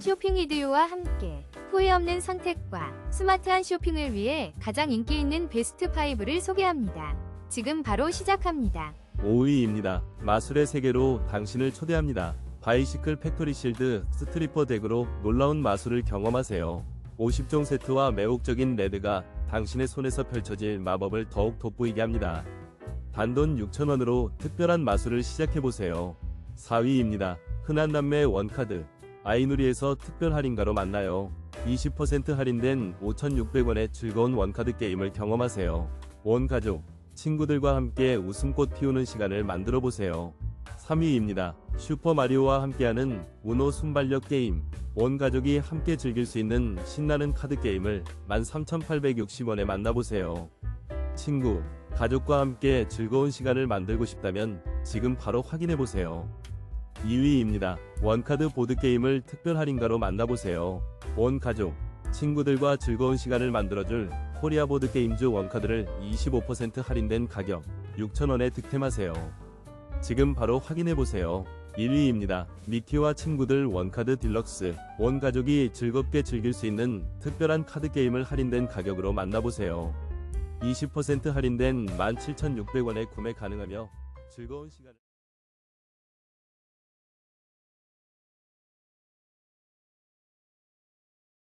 쇼핑 이디오와 함께 후회 없는 선택과 스마트한 쇼핑을 위해 가장 인기 있는 베스트 5를 소개합니다. 지금 바로 시작합니다. 5위입니다. 마술의 세계로 당신을 초대합니다. 바이시클 팩토리 실드 스트리퍼 덱으로 놀라운 마술을 경험하세요. 50종 세트와 매혹적인 레드가 당신의 손에서 펼쳐질 마법을 더욱 돋보이게 합니다. 단돈 6,000원으로 특별한 마술을 시작해보세요. 4위입니다. 흔한 남매 원카드. 아이누리에서 특별 할인가로 만나요. 20% 할인된 5,600원의 즐거운 원카드 게임을 경험하세요. 온 가족, 친구들과 함께 웃음꽃 피우는 시간을 만들어 보세요. 3위입니다. 슈퍼마리오와 함께하는 우노 순발력 게임. 온 가족이 함께 즐길 수 있는 신나는 카드 게임을 13,860원에 만나보세요. 친구, 가족과 함께 즐거운 시간을 만들고 싶다면 지금 바로 확인해 보세요. 2위입니다. 원카드 보드게임을 특별 할인가로 만나보세요. 온 가족, 친구들과 즐거운 시간을 만들어줄 코리아 보드게임즈 원카드를 25% 할인된 가격 6,000원에 득템하세요. 지금 바로 확인해보세요. 1위입니다. 미키와 친구들 원카드 딜럭스. 온 가족이 즐겁게 즐길 수 있는 특별한 카드 게임을 할인된 가격으로 만나보세요. 20% 할인된 17,600원에 구매 가능하며 즐거운 시간을